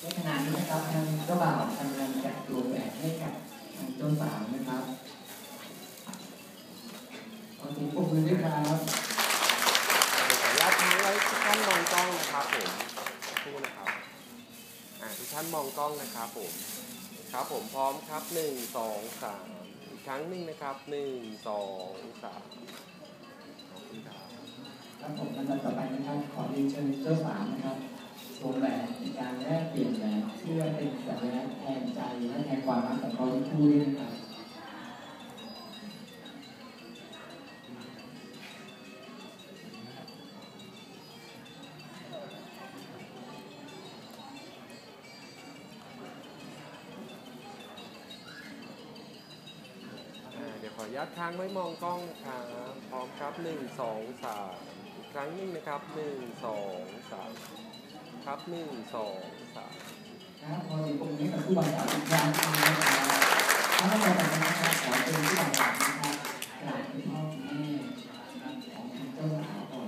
ในขณะนี้นะครับทางเจ้าบ่าวกำลังจัดตัวแหวนให้กับทางเจ้าสาวนะครับขอเสียงปรบมือด้วยครับขออนุญาตทั้งไว้ทุกท่านมองกล้องนะครับผมคู่นะครับอ่าทุกท่านมองกล้องนะครับผม ครับผมพร้อมครับหนึ่งสองสาม ครั้งหนึ่งนะครับหนึ่งสองสามขอบคุณครับครับผมลำดับต่อไปนะครับขอเรียนเชิญเจ้าสามนะครับวงแหวนการแลกเปลี่ยนแหวนเพื่อเป็นสัญลักษณ์แทนใจและแทนความรักของเขาทั้งคู่ด้วยนะครับ อ่าเดี๋ยวขออนุญาตค้างไว้มองกล้องครับพร้อมครับหนึ่งสองสามอีกครั้งหนึ่งนะครับหนึ่งสองสามครับหนึ่งสองสามครับพอถึงตรบมือให้กับผู้บ่าวสาวอีกครั้งหนึ่ง